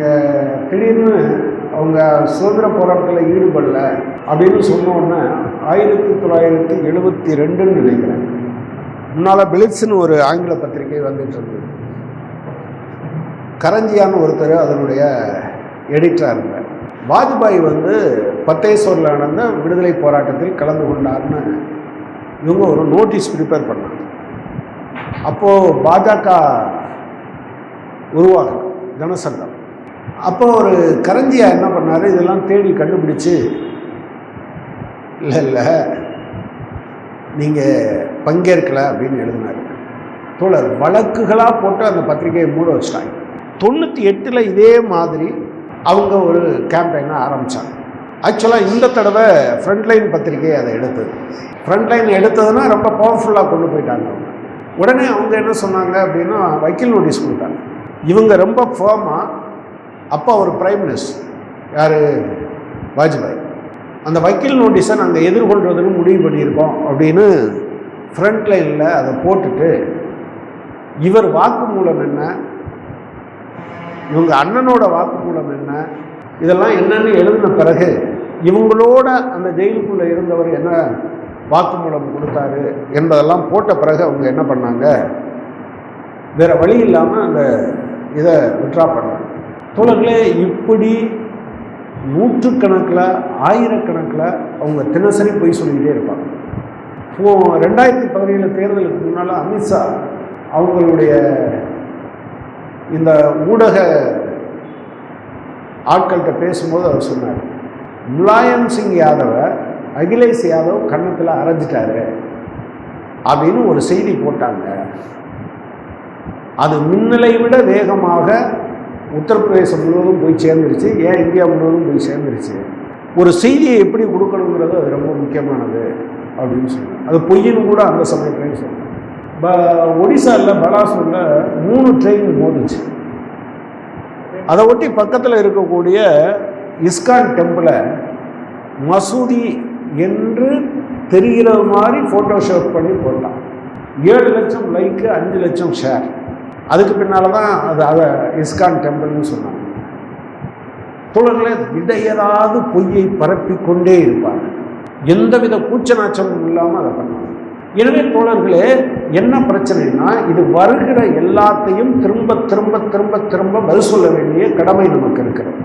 நீங்கள் திடீர்னு அவங்க சுதந்திர போராட்டத்தில் ஈடுபடல அப்படின்னு சொன்னோடனே ஆயிரத்தி தொள்ளாயிரத்தி எழுபத்தி ரெண்டுன்னு நினைக்கிறேன். முன்னால் பிலிப்ஸ்னு ஒரு ஆங்கில பத்திரிகை வந்துட்டு இருந்தது. கரஞ்சியான்னு ஒருத்தர் அதனுடைய எடிட்டராக இருந்தார் வாஜ்பாய் வந்து பத்தேஸ்வரில் நடந்த விடுதலை போராட்டத்தில் கலந்து கொண்டார்னு இவங்க ஒரு நோட்டீஸ் ப்ரிப்பேர் பண்ணாங்க. அப்போது பாஜக உருவாகும் ஜனசங்கம். அப்போ ஒரு கரஞ்சியா என்ன பண்ணார்? இதெல்லாம் தேடி கண்டுபிடிச்சு இல்லை இல்லை நீங்கள் பங்கேற்கலை அப்படின்னு எழுதினார். தோழர் வழக்குகளாக போட்டு அந்த பத்திரிகையை மூட வச்சிட்டாங்க. தொண்ணூற்றி எட்டில் இதே மாதிரி அவங்க ஒரு கேம்பெயினை ஆரம்பித்தாங்க ஆக்சுவலாக இந்த தடவை ஃப்ரண்ட்லைன் பத்திரிகை அதை எடுத்தது. ஃப்ரண்ட்லைன் எடுத்ததுன்னா ரொம்ப பவர்ஃபுல்லாக கொண்டு போயிட்டாங்க அவங்க. உடனே அவங்க என்ன சொன்னாங்க அப்படின்னா வக்கீல் நோட்டீஸ் கொடுத்தாங்க. இவங்க ரொம்ப ஃபேமாக அப்போ ஒரு பிரைம் மினிஸ்டர் யார்? வாஜ்பாய். அந்த வக்கீல் நோட்டீஸை நாங்கள் எதிர்கொள்றதுன்னு முடிவு பண்ணியிருக்கோம் அப்படின்னு ஃப்ரண்ட் லைனில் அதை போட்டுட்டு இவர் வாக்கு மூலம் என்ன? இவங்க அண்ணனோட வாக்கு மூலம் என்ன? இதெல்லாம் என்னன்னு எழுதின பிறகு இவங்களோட அந்த ஜெயிலுக்குள்ளே இருந்தவர் என்ன வாக்குமூலம் கொடுத்தாரு என்பதெல்லாம் போட்ட பிறகு அவங்க என்ன பண்ணாங்க? வேறு வழி இல்லாமல் அந்த இதை விட்ரா பண்ணாங்க. தோழர்களே இப்படி நூற்றுக்கணக்கில் ஆயிரக்கணக்கில் அவங்க தினசரி போய் சொல்லிக்கிட்டே இருப்பாங்க. இப்போ ரெண்டாயிரத்தி பதினேழு தேர்தலுக்கு முன்னால் அமித்ஷா அவங்களுடைய இந்த ஊடக ஆட்கள்கிட்ட பேசும்போது அவர் சொன்னார் முலாயம் சிங் யாதவை அகிலேஷ் யாதவ் கன்னத்தில் அரைஞ்சிட்டாரு அப்படின்னு ஒரு செய்தி போட்டாங்க. அது மின்னலை விட வேகமாக உத்தரப்பிரதேசம் முழுவதும் போய் சேர்ந்துருச்சு ஏன் இந்தியா முழுவதும் போய் சேர்ந்துருச்சு? ஒரு செய்தியை எப்படி கொடுக்கணுங்கிறது அது ரொம்ப முக்கியமானது அப்படின்னு சொன்னாங்க அது பொய்யும் கூட அந்த சமயத்துலேயும் சொன்னாங்க ப ஒடிசாவில் பலாசூரில் மூணு ட்ரெயின் மோதிச்சு. அதை ஒட்டி பக்கத்தில் இருக்கக்கூடிய இஸ்கான் டெம்பிளை மசூதி என்று தெரிகிற மாதிரி ஃபோட்டோஷாப் பண்ணி போட்டான். ஏழு லட்சம் லைக்கு அஞ்சு லட்சம் ஷேர் அதுக்கு பின்னால் தான் அது அதை இஸ்கான் டெம்பிள்னு சொன்னாங்க. தோழர்களே இடையராது பொய்யை பரப்பி கொண்டே இருப்பாங்க. எந்தவித கூச்சநாச்சமும் இல்லாமல் அதை பண்ணுவாங்க. எனவே தோழர்களே என்ன பிரச்சனைனா இது வருகிற எல்லாத்தையும் திரும்ப திரும்ப திரும்ப திரும்ப பதில் சொல்ல வேண்டிய கடமை நமக்கு இருக்கிறது.